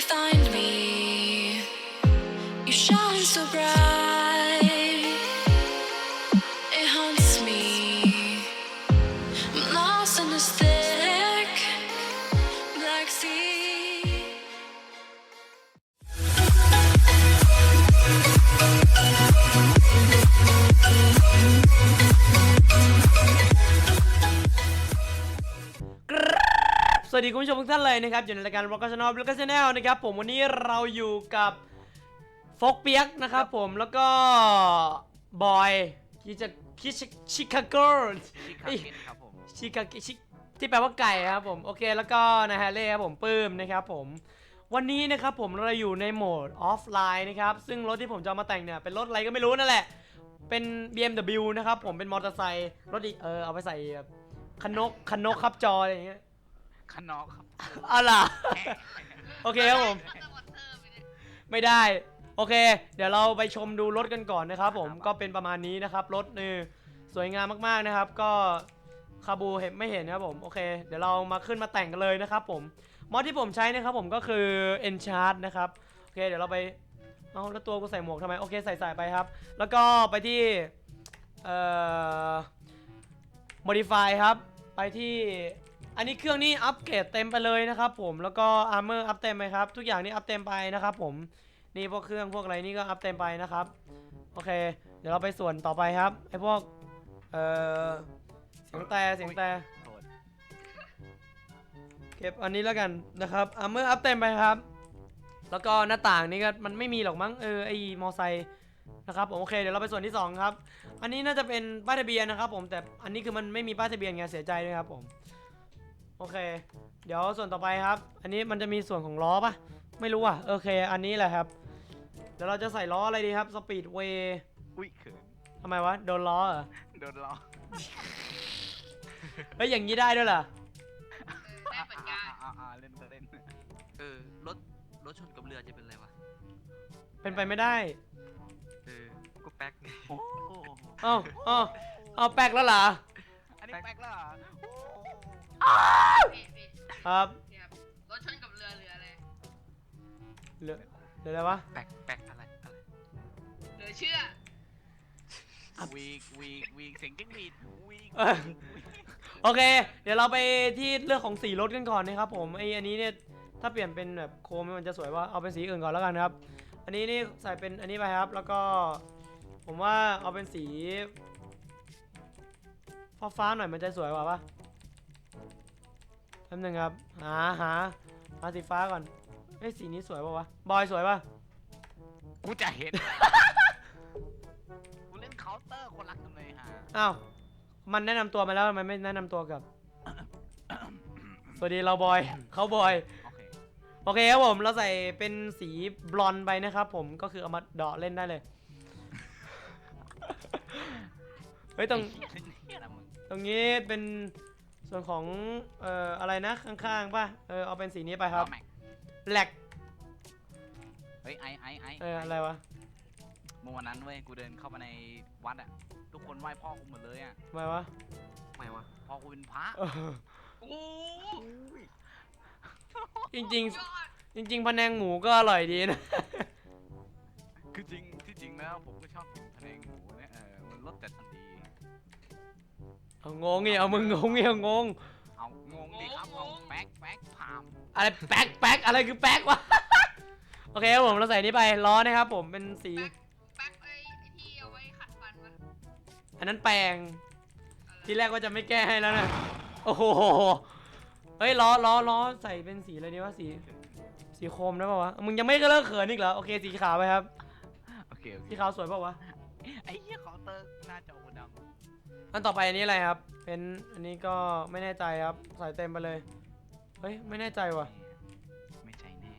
find me. You shine so bright, คุณผู้ชมทุกท่านเลยนะครับอยู่ในรายการ Rock Channel Rock Channel นะครับผมวันนี้เราอยู่กับฟกเปียกนะครับผมแล้วก็บอยที่จะคิชชิคาโกชิคาเก็ตครับผมชิคาชิที่แปลว่าไก่ครับผมโอเคแล้วก็นะฮะเล่ครับผมปื้มนะครับผมวันนี้นะครับผมเราอยู่ในโหมดออฟไลน์นะครับซึ่งรถที่ผมจะเอามาแต่งเนี่ยเป็นรถอะไรก็ไม่รู้นั่นแหละ เป็น BMW นะครับผมเป็นมอเตอร์ไซค์รถอีเออเอาไปใส่แบบคันนกคันนกครับจออะไรอย่างเงี้ย ขนอกครับเอาล่ะ โอเคครับผม ไม่ได้ โอเค เดี๋ยวเราไปชมดูรถกันก่อนนะครับผม ก็เป็นประมาณนี้นะครับ รถนี่สวยงามมากๆนะครับ ก็คาบูเห็นไม่เห็นนะครับผม โอเค เดี๋ยวเรามาขึ้นมาแต่งกันเลยนะครับผม มอดที่ผมใช้นะครับผมก็คือ Enchant นะครับ โอเค เดี๋ยวเราไป เอาแล้วตัวกูใส่หมวกทำไม โอเค ใส่ใส่ไปครับ แล้วก็ไปที่ เอ่อ modify ครับ ไปที่ อันนี้เครื่องนี้อัปเกรดเต็มไปเลยนะครับผมแล้วก็ armor อัพเต็มไปครับทุกอย่างนี่อัพเต็มไปนะครับผมนี่พวกเครื่องพวกอะไรนี่ก็อัพเต็มไปนะครับโอเค เดี๋ยวเราไปส่วนต่อไปครับไอพวกเอ่อเสียงแต่เสียงแต่เก็บอันนี้แล้วกันนะครับ armor อัพเต็มไปครับ แล้วก็หน้าต่างนี่ก็มันไม่มีหรอกมั้งเออไอมอไซค์นะครับผมโอเคเดี๋ยวเราไปส่วนที่สองครับอันนี้น่าจะเป็นป้ายทะเบียนนะครับผมแต่อันนี้คือมันไม่มีป้ายทะเบียนไงเสียใจด้วยครับผม โอเค เดี๋ยวส่วนต่อไปครับ อันนี้มันจะมีส่วนของล้อปะไม่รู้อะโอเค อันนี้แหละครับเดี๋ยวเราจะใส่ล้ออะไรดีครับสปีดเวย์อุ้ยเขินทำไมวะโดนล้อเหรอโดนล้อเฮ้ยอย่างนี้ได้ด้วยเหรอได้เหมือนกันอ่าอ่าเล่นเล่นเออรถรถชนกับเรือจะเป็นอะไรวะเป็นไปไม่ได้เออก็แป๊กไงโอ้โหเอ้าเอ้าเอาแปลกแล้วเหรออันนี้แป๊กแล้วเหรอโอ้ พี่พี่ครับเนี่ยรถชนกับเรือเรืออะไรเหลือเหลืออะไรวะแป๊กแป๊กอะไรอะไรเรือเชื่อวีกวีกวีกเสียงจิ้งหรีดวีกเออ โอเค เดี๋ยวเราไปที่เรื่องของสีรถกันก่อนนะครับผมไออันนี้เนี่ยถ้าเปลี่ยนเป็นแบบโคมมันจะสวยว่าเอาเป็นสีอื่นก่อนแล้วกันครับ อันนี้นี่ใส่เป็นอันนี้ไปครับ แล้วก็ผมว่าเอาเป็นสีฟ้าฟ้าๆหน่อยมันจะสวยกว่าปะ แป๊บนึงครับ หาหาหาสีฟ้าก่อนเอ้ยสีนี้สวยปะวะ บอยสวยปะกูจะเห็น กูเล่นเคาน์เตอร์คนรักทำไมฮะอ้าว มันแนะนำตัวมาแล้วทำไมไม่แนะนำตัวกับ สวัสดีเราบอย เขาบอย โอเค โอเคครับผม เราใส่เป็นสีบลอนด์ไปนะครับผม ก็คือเอามาเดาะเล่นได้เลย เฮ้ยตรงเฮียนะมึงตรงนี้เป็น ส่วนของเอ่ออะไรนะข้างๆป่ะเออเอาเป็นสีนี้ไปครับล้อแม็กแหลกเฮ้ยไอไอไอเอออะไรวะเมื่อวันนั้นเว้ยกูเดินเข้ามาในวัดอะทุกคนไหว้พ่อกูหมดเลยอะทำไมวะไม่วะพ่อกูเป็นพระเออโอ้โหจริงยอดๆจริงๆพะแนงหมูก็อร่อยดีนะ คือจริงที่จริงแล้วผมก็ชอบกินพะแนงหมูเนี่ยเออมันรสจัดทันดี เอางงเนี่ยเอามึงงงเนี่ยงง เอางงดิครับเอาแป๊กแป๊กพามอะไรแป๊กแป๊กอะไรคือแป๊กวะ โอเคครับผมเราใส่นี้ไปล้อนะครับผมเป็นสี แป๊กไอ้ไอ้ที่เอาไว้ขัดฟันวะอันนั้นแปลง ทีแรกว่าจะไม่แก้ให้แล้วนะ โอ้โห เฮ้ยล้อล้อล้อใส่เป็นสีอะไรดีวะสี สีโคมได้ป่าวะ มึงยังไม่เลิกเขินอีกเหรอ โอเคสีขาวไปครับ โอเคโอเคสีขาวสวยป่าวะ ไอ้เหี้ยเคาน์เตอร์หน้าจอกูด อันต่อไปอันนี้อะไรครับ เป็นอันนี้ก็ไม่แน่ใจครับ ใส่เต็มไปเลย เฮ้ย ไม่แน่ใจำว่ะ ไม่ใช่แน่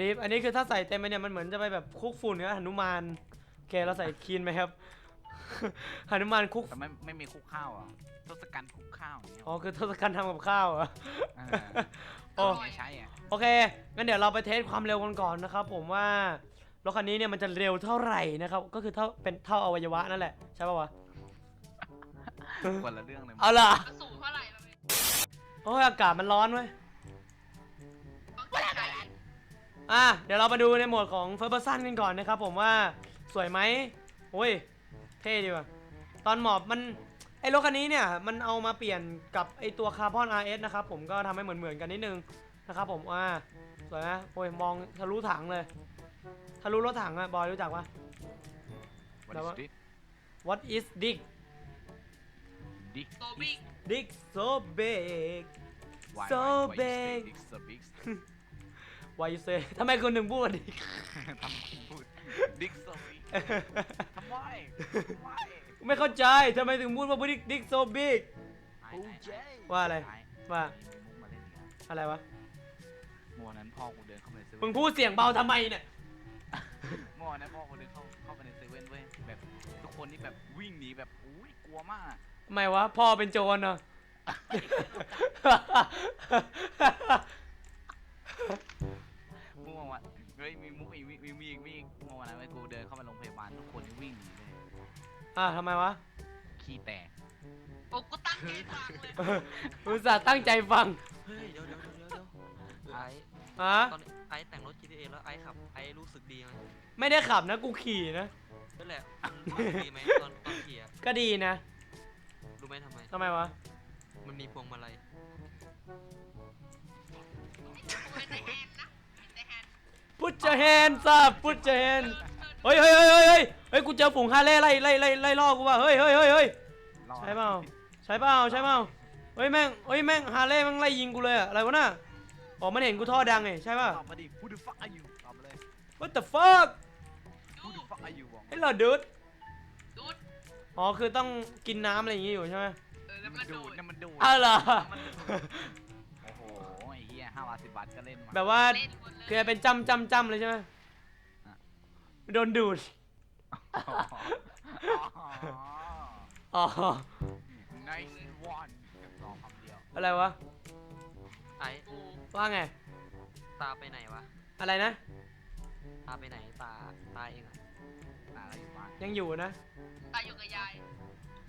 ดีฟอันนี้คือถ้าใส่เต็มไปเนี่ยมันเหมือนจะไปแบบคุกฝุ่นกับหนุมานโอเคเราใส่คีนไหมครับ หนุมานคุก แต่ไม่ไม่มีคลุกข้าวอะทศกัณฐ์คลุกข้าวอย่างเงี้ยอ๋อคือทศกัณฐ์ทำกับข้าวเหรอ เออโอ้ไม่ใช่อะโอเค งั้นเดี๋ยวเราไปเทสความเร็วกันก่อนนะครับผมว่ารถคันนี้เนี่ยมันจะเร็วเท่าไหร่นะครับ ก็คือเท่าเป็นเท่าอวัยวะนั่นแหละ ใช่ป่าวะ คนละเรื่องเลยเอาล่ะกระสูเท่าไหร่เราเนี่ยโอ้ยอากาศมันร้อนเว้ย ต้องใช้อะเดี๋ยวเรามาดูในโหมดของ First Person กันก่อนนะครับผมว่าสวยไหมโอ้ย เท่ดีว่ะ ตอนหมอบมันไอ้รถคันนี้เนี่ย มันเอามาเปลี่ยนกับไอ้ตัวคาร์บอน RS นะครับผมก็ทำให้เหมือนเหมือนๆกันนิดนึงนะครับผมอ่าสวยไหมโอ้ยมองทะลุถังเลย ทะลุรถถังอะบอยรู้จักปะ What แต่ is ว่า this What is dick Dick โตบิ๊ก dick so big Why So why why big. is Dick so big why you say ทำไมคุณถึงพูดว่า dick ทำไมพูด Dick so big ทำไมทำไมไม่เข้าใจทำไมถึงพูดว่า dick dick so big ไอ้ไอ้ไอ้ว่าอะไรไว่ามีมุกมาเล่นอีกแล้วอะไรวะ เมื่อวานนั้นพ่อกูเดินเข้าไปในเซเว่นมึงพูดเสียงเบาทำไมเนี่ย เมื่อวานนั้นพ่อกูเดินเข้าเข้าไปในเซเว่นเว้ยแบบทุกคนนี่แบบวิ่งหนีแบบอุ้ยกลัวมากทำ ไมวะพ่อเป็นโจรเหรอเมื่อวานเฮ้ยมีมุกอีกมีมีมีอีกมีอีกเมื่อวานนั้นเว้ยกูเดินเข้าไปโรงพยาบาลทุกคนนี่วิ่งหนีเลยอะทำไมวะขี้แตกโอ้กูตั้งใจฟังเลยอุตส่าห์ตั้งใจฟังเฮ้ยเดี๋ยวเดี๋ยวเดี๋ยวเดี๋ยวเดี๋ยวไอ้อะตอนนี้ไอ้แต่งรถ GTA แล้วไอ้ขับไอ้รู้สึกดีไหมไม่ได้ขับนะกูขี่นะนั่นแหละมันรู้สึกดีไหมตอนตอนขี่อะก็ดีนะ รู้ไหมทำไม ทำไมวะ มันมีพวงมาลัยเป็นแต่แฮนด์นะเป็นแต่แฮนด์ put your hands up put your hands เฮ้ยเฮ้ยเฮ้ยเฮ้ยเฮ้ยเฮ้ยกูเจอฝูงฮาร์เลย์ไล่ไล่ไล่ไล่ล่อกูว่ะเฮ้ยเฮ้ยเฮ้ยเฮ้ยรอดใช่เปล่าใช่เปล่าใช่เปล่าเฮ้ยแม่งเฮ้ยแม่งฮาร์เลย์แม่งไล่ยิงกูเลยอะอะไรวะน่ะอ๋อมันเห็นกูท่อดังไงใช่ป่ะ ตอบมาดิ Who the fuck are you ตอบมาเลย What the fuck Who the fuck are you บอกไอ้หลอดูดดูด อ๋อคือต้องกินน้ำอะไรอย่างงี้อยู่ใช่ไหมเออแล้วมัมันนดูดูดดเนี่ยมันดูดอ้าวเหรอ โอ้โหไอ้เหี้ยห้าบาทสิบบาทก็เล่นมาแบบว่าเล่นหมดเลยคือเป็นจำจำจำเลยใช่ไหมอะโดนดูดอ๋อ nice one ลองคำเดียวอะไรวะ ไอ้กูว่าไง ตาไปไหนวะ อะไรนะ ตาไปไหนตาตาเองอะตาอะไรอ ยู่บ้านยังอยู่นะ ตายอยู่กับยาย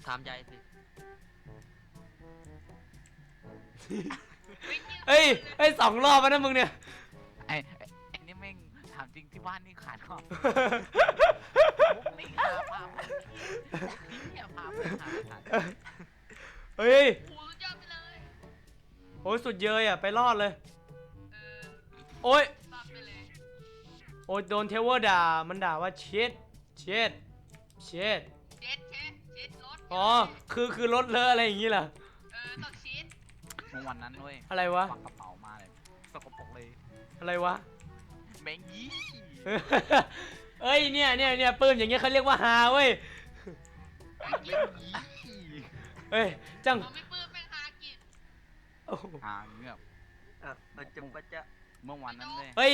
ถามยายสิไม่กี่ยวเฮ้ยเฮ้ยสองรอบแล้วนะมึงเนี่ย ไอ้ไอ้ไอ้นี่แม่งถามจริงที่บ้านนี่ขาดความมุกนี่หาพาไปเหี้ยพาไปหาขาดเฮ้ยกูสุดยอดไปเลยโอ้ยสุดเยยอะไปรอดเลย เออโอ้ยตัดไปเลย โอ้ยโดนเทเวอร์ด่า มันด่าว่าเช็ดเช็ด เช็ดเช็ดเช็ดเช็ดรถอ๋อ คือคือรถเลอะอะไรอย่างงี้เหรอ เออต้องเช็ดเมื่อวันนั้นเว้ยอะไรวะ ฝากกระเป๋ามาเลยสกปรกเลยอะไรวะแบงค์ยี่เอ้ยเนี่ยเนี่ยเนี่ยปื้มอย่างเงี้ยเขาเรียกว่าฮาเว้ยแบงค์ยี่เฮ้ยจังเราไม่ปลื้มแม่งหากินโอ้โหหาเงือบเออมันจะมันจะเมื่อวันนั้นเลยเฮ้ย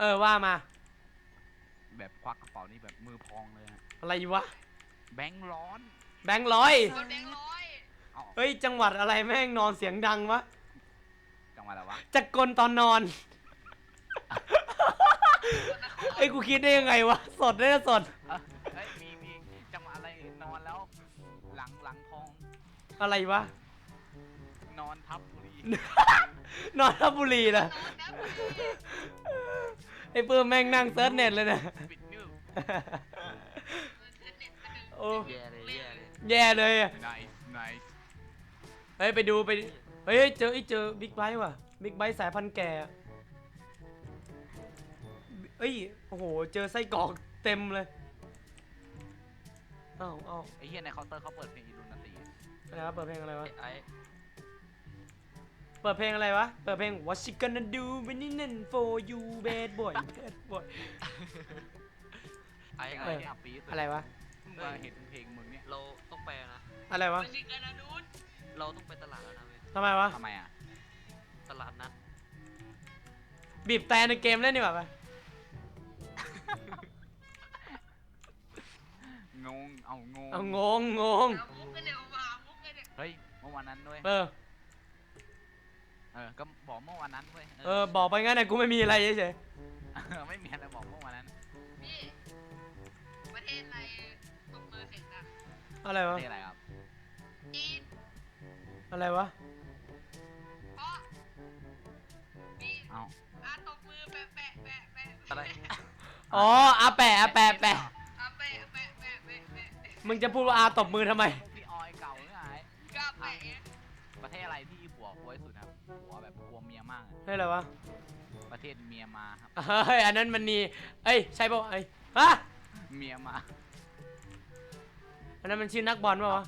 เออว่ามา แบบควักกระเป๋านี่แบบมือพองเลยอะ อะไรวะ แบงค์ร้อนแบงค์ร้อยโดนแดงร้อยเอาเฮ้ย จังหวัดอะไรแม่งนอนเสียงดังวะ จังหวะอะไรวะจักกลตอนนอนไอ้ยกูคิดได้ยังไงวะ สดได้นะสด เอ้ยเฮ้ยมีมีจังหวะอะไรนอนแล้ว หลังหลังพองอะไรวะ นอนทับบุหรีนอนทับบุรีนะนอนนะพี่ไอ้ปื้มแม่งนั่งเซิร์ชเน็ตเลยนะ ปิดนิ้ว โอ้แย่เลยแย่เลยแย่เลยอะ nice nice เฮ้ยไปดูไปเฮ้ยเจอไอ้ยเจอบิ๊กไบค์ว่ะบิ๊กไบค์สายพันธุ์แก่อะเอ้ยโอ้โหเจอไส้กรอกเต็มเลยเอ้าเอ้าไอ้เหี้ยในเคาน์เตอร์เขาเปิดเพลงอิลูนาตีอะไรวะเปิดเพลงอะไรวะ ไอ้เปิดเพลงอะไรวะ เปิดเพลง What she gonna do when it n for you bad boy bad boy ไอ้เพลงไอ้อะไรที่อับปีสุดอะไรวะมึ งมาเห็นเพลงมึงเนี่ยเราต้องไปนะอะไรวะมันชิกันนะดูดเราต้องไปตลาดแล้วนะเว้ยทำไมวะทำไมอะตลาดนัดบีบแต่ในเกมเล่นดีกว่าปะงงเอางงเอางงงงเอามุกกันเนี่ยเอามามุกกันเนี่ยเฮ้ยเมื่อวันนั้นด้วยเออเออก็บอกเมื่อวันนั้นด้วยเออบอกไปงั้นนะกูไม่มีอะไรเฉยเออไม่มีอะไรบอกเมื่อวันนั้น อะไรวะนี่อะไรครับจีนอะไรวะ เพราะพี่เอาอะตบมือแปะแปะแปะแปะอะไรอ๋ออาแปะอาแปะแปะอาแปะแปะแปะแปะแปะมึงจะพูดว่าอาตบมือทำไมพวกพี่ออยเก่าหรือไงกล้าแปะประเทศอะไรที่ผัวกลัวที่สุดครับผัวแบบกลัวเมียมากอะให้อะไรวะ ประเทศเมียมาครับ เฮ้ย อันนั้นมันนี่เอ้ย ใช่ป่ะเอ้ยฮะ เมียมา อันนั้นมันชื่อนักบอลป่ะวะ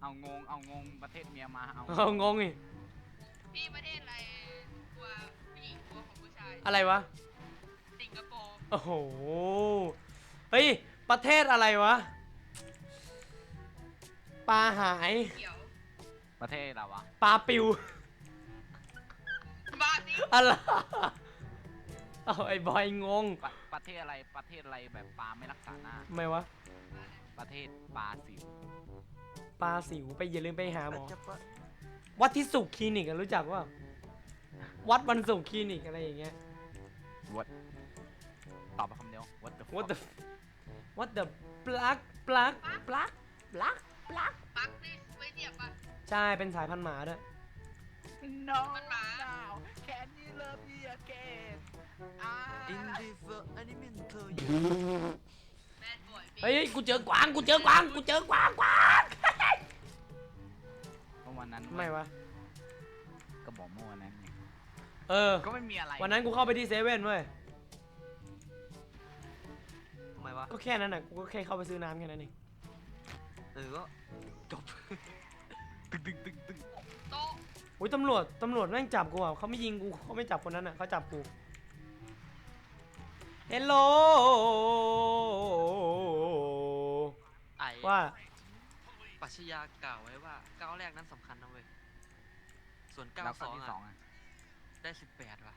เอางงเอางงประเทศเมียมาเอาเอางงอีกพี่ประเทศอะไรกลัวผู้หญิงกลัวของผู้ชายอะไรวะสิงคโปร์โอ้โหเฮ้ยประเทศอะไรวะปลาหายเขียวประเทศอะไรวะปลาปิวบราซิลอะไรเอาไอ้บอยงง ประประเทศอะไรประเทศอะไรแบบปลาไม่รักษาหน้าทำไมวะ ประเทศปลาสิวปลาสิวไปอย่าลืมไปหาหมอ วัดที่สุขคลินิกอะรู้จักว่า วัดวันสุขคลินิกอะไรอย่างเงี้ย What ตอบมาคำเดียว What the What the fuck What the black black black black black ปักนี่ไม่เทียบป่ะใช่เป็นสายพันธุ์หมาด้วย No มันหมา now Can you love me again อินดิเฟอร์ เฮ้ยกูเจอกวางกูเจอกวางกูเจอกวางกวางเมื่อวันนั้นทำไมวะ ก็บอกเมื่อวันนั้นไงเออ ก็ไม่มีอะไรวันนั้นกูเข้าไปที่เซเว่นเว้ย ทำไมวะก็แค่นั้นน่ะ กูก็แค่เข้าไปซื้อน้ำแค่นั้นเอง เออก็จบ ตึงตึงตึงตึงโต๊ะอุ้ยตำรวจ ตำรวจแม่งจับกูอะเขาไม่ยิงกูเขาไม่จับคนนั้นอะเขาจับกู เฮลโหลไอ้ ว่าปรัชญากล่าวไว้ว่าก้าวแรกนั้นสำคัญนะเว้ย ส่วนก้าวแล้วสก็องที่สองอะอะได้สิบแปดว่ะ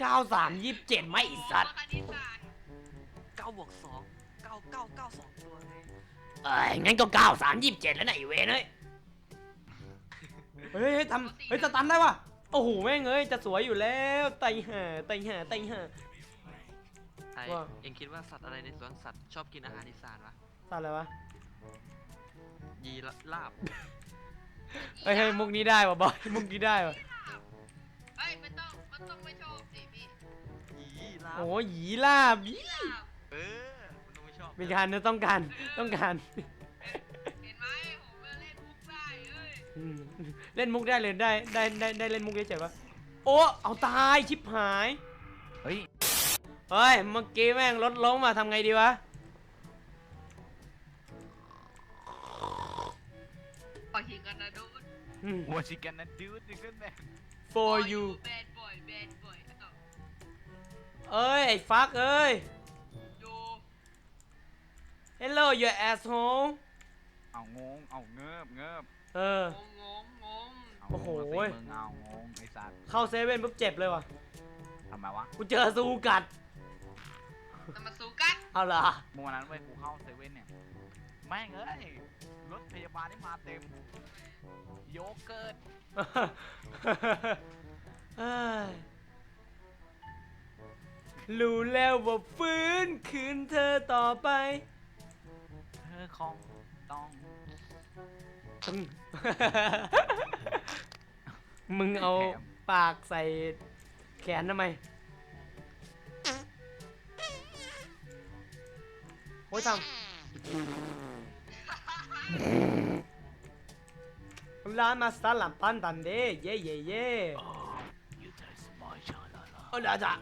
93 27ไม่ไอ้สัตว์คณิตศาสตร์เก้าบวกสองเก้าเก้าเก้าสองตัวไงเอ้ยงั้นก็93 27แล้วนะไอ้เวนเอ้ยเฮ้ยเฮ้ยทำเฮ้ยจะตันได้ว่ะโอ้โหแม่งเอ้ยจะสวยอยู่แล้วไตห่าไตห่าไตห่าไอ้ว่าเอ็งคิดว่าสัตว์อะไรในสวนสัตว์ชอบกินอาหารอีสานวะตัดอะไรวะ ยีละลาบเฮ้ยเฮ้ยมุกนี้ได้ว่ะบอยมุกนี้ได้ว่ะเฮ้ยมันต้องมันต้องไม่ชอบสิพี่ยีลาบโอ้ยหยีลาบอีลาบเออมันต้องไม่ชอบมีการนะต้องการต้องการเห็นไหมผมเล่นมุกได้เอ้ยอืมเล่นมุกได้เลยได้ได้ได้ได้เล่นมุกเฉยๆวะโอ้เอาตายชิบหายเฮ้ยเฮ้ยเมื่อกี้แม่งรถล้มมาทำไงดีวะ What you gonna do to good man for you แบดบอยแบดบอยเอ้ย ไอ้ฟักเอ้ย ดู hello your asshole เอางง เอาเงิบเงิบเออ งงงงงเอาโอ้โหงงสิมึงเอางงไอ้สัตว์เข้าเซเว่นปุ๊บเจ็บเลยว่ะ ทำไมวะกูเจอซูกัด จะมาสู้กันเอาล่ะเมื่อวันนั้นเว้ยกูเข้าเซเว่นเนี่ยแม่งเอ้ยรถพยาบาลนี่มาเต็ม โยเกิร์ตเอ้ยรู้แล้วว่าฟื้นคืนเธอต่อไปเธอคงต้องอืมมึงเอาปากใส่แขนทำไม โอ้ยทำ ร้านมาสตาร์ลัมปันตันเดเย่เย่เย่ You taste my shalala โอ้ดาจ้ะ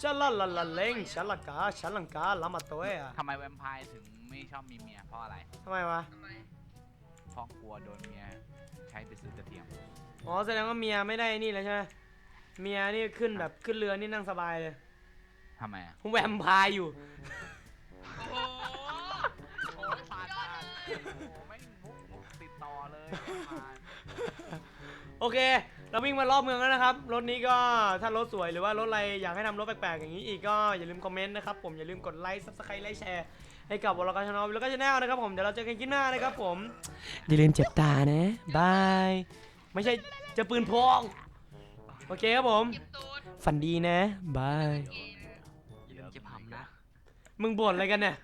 ชาลาลาลาเลงชาลากาชาลังกาลามาตัวเอะทำไมแวมไพร์ถึงไม่ชอบมีเมียเพราะอะไรทำไมวะทำไมเพราะกลัวโดนเมียใช้ไปซื้อกระเทียม อ๋อแสดงว่าเมียไม่ได้นี่เลยใช่ไหมเมียนี่ขึ้นแบบขึ้นเรือนี่นั่งสบายเลยทำไมอะ แวมไพร์อยู่ โอเค เราวิ่งมารอบเมืองแล้วนะครับ รถนี้ก็ถ้ารถสวยหรือว่ารถอะไรอยากให้ทำรถแปลกๆอย่างนี้อีกก็อย่าลืมคอมเมนต์นะครับผมอย่าลืมกดไลค์ซับสไครต์ไลค์แชร์ให้กับวอลกาชานอลแล้วก็ชาแนลนะครับผมเดี๋ยวเราเจอกันคลิปหน้านะครับผม อย่าลืมเจ็บตานะบายไม่ใช่จะปืนพองโอเคครับผม เก็บตูดฝันดีนะบายเกย์อย่าลืมเก็บหำนะ มึงบ่นอะไรกันเนี่ย